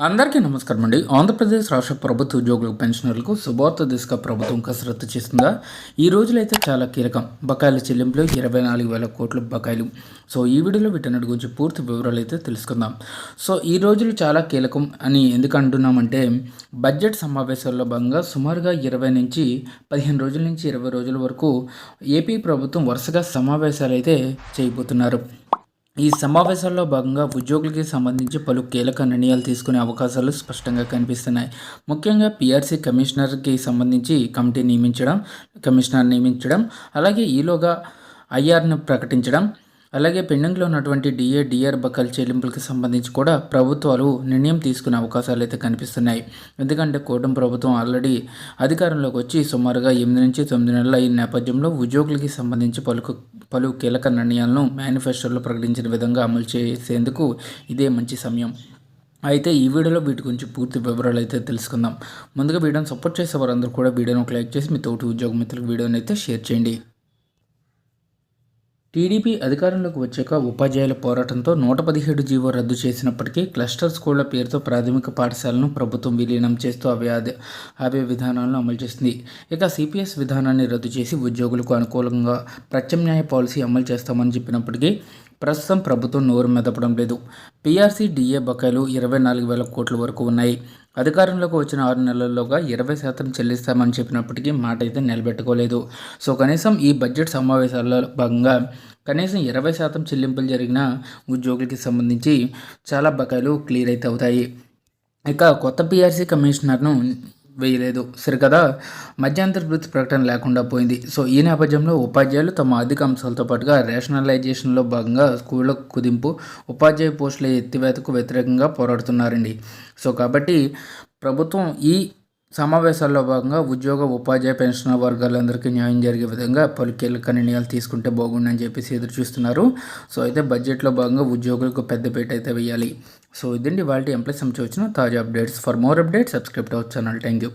అందరికీ నమస్కారం అండి. ఆంధ్రప్రదేశ్ రాష్ట్ర ప్రభుత్వ ఉద్యోగులకు పెన్షనర్లకు శుభార్త దిశగా ప్రభుత్వం కసరత్తు చేస్తుందా? ఈ రోజులైతే చాలా కీలకం. బకాయిల చెల్లింపులు ఇరవై నాలుగు వేల కోట్ల బకాయిలు. సో ఈ వీడియోలో వీటన్నిటి గురించి పూర్తి వివరాలు అయితే తెలుసుకుందాం. సో ఈ రోజులు చాలా కీలకం అని ఎందుకు అంటున్నామంటే బడ్జెట్ సమావేశాల్లో భాగంగా సుమారుగా ఇరవై నుంచి పదిహేను రోజుల నుంచి ఇరవై రోజుల వరకు ఏపీ ప్రభుత్వం వరుసగా సమావేశాలు అయితే చేయబోతున్నారు. ఈ సమావేశాల్లో భాగంగా ఉద్యోగులకి సంబంధించి పలు కీలక నిర్ణయాలు తీసుకునే అవకాశాలు స్పష్టంగా కనిపిస్తున్నాయి. ముఖ్యంగా పిఆర్సీ కమిషనర్కి సంబంధించి కమిటీ నియమించడం కమిషనర్ నియమించడం అలాగే ఈలోగా ఐఆర్ను ప్రకటించడం అలాగే పెండింగ్లో ఉన్నటువంటి డిఏ డిఆర్ బకాయిల చెల్లింపులకు సంబంధించి కూడా ప్రభుత్వాలు నిర్ణయం తీసుకునే అవకాశాలు అయితే కనిపిస్తున్నాయి. ఎందుకంటే కూటమి ప్రభుత్వం ఆల్రెడీ అధికారంలోకి వచ్చి సుమారుగా ఎనిమిది నుంచి తొమ్మిది నెలల ఈ నేపథ్యంలో ఉద్యోగులకి సంబంధించి పలు పలు కీలక నిర్ణయాలను మేనిఫెస్టోలో ప్రకటించిన విధంగా అమలు చేసేందుకు ఇదే మంచి సమయం. అయితే ఈ వీడియోలో వీటి గురించి పూర్తి వివరాలు అయితే తెలుసుకుందాం. ముందుగా వీడియోని సపోర్ట్ చేసే వారందరూ కూడా వీడియోని ఒక లైక్ చేసి మీ తోటి ఉద్యోగ మిత్రులకు వీడియోని అయితే షేర్ చేయండి. టీడీపీ అధికారంలోకి వచ్చాక ఉపాధ్యాయుల పోరాటంతో నూట పదిహేడు జీవో రద్దు చేసినప్పటికీ క్లస్టర్ స్కూళ్ళ పేరుతో ప్రాథమిక పాఠశాలను ప్రభుత్వం విలీనం చేస్తూ అవే అవే విధానాలను అమలు చేసింది. ఇక సిపిఎస్ విధానాన్ని రద్దు చేసి ఉద్యోగులకు అనుకూలంగా ప్రత్యామ్నాయ పాలసీ అమలు చేస్తామని చెప్పినప్పటికీ ప్రస్తుతం ప్రభుత్వం నోరు మెదపడం లేదు. పీఆర్సీ డిఏ బకాయిలు ఇరవై నాలుగు వేల కోట్ల వరకు ఉన్నాయి. అధికారంలోకి వచ్చిన ఆరు నెలల్లోగా ఇరవై శాతం చెల్లిస్తామని చెప్పినప్పటికీ మాట అయితే నిలబెట్టుకోలేదు. సో కనీసం ఈ బడ్జెట్ సమావేశాల్లో భాగంగా కనీసం ఇరవై శాతం చెల్లింపులు జరిగిన ఉద్యోగులకి సంబంధించి చాలా బకాయిలు క్లియర్ అయితే అవుతాయి. ఇక కొత్త పీఆర్సీ కమిషనర్ను వేయలేదు. సరికదా? మధ్యాంతర వృత్తి ప్రకటన లేకుండా పోయింది. సో ఈ నేపథ్యంలో ఉపాధ్యాయులు తమ ఆర్థిక అంశాలతో పాటుగా రేషనలైజేషన్లో భాగంగా స్కూళ్ళ కుదింపు ఉపాధ్యాయ పోస్టుల ఎత్తివేతకు వ్యతిరేకంగా పోరాడుతున్నారండి. సో కాబట్టి ప్రభుత్వం ఈ సమావేశాల్లో భాగంగా ఉద్యోగ ఉపాధ్యాయ పెన్షన్ వర్గాలందరికీ న్యాయం జరిగే విధంగా పలు కీలక నిర్ణయాలు తీసుకుంటే బాగుండని చెప్పేసి ఎదురు చూస్తున్నారు సో అయితే బడ్జెట్లో భాగంగా ఉద్యోగులకు పెద్దపీట అయితే వేయాలి. సో ఇదండి వాళ్ళ ఎంప్లాయ్ సంబంధించి వచ్చిన తాజా updates. For more updates subscribe our channel thank you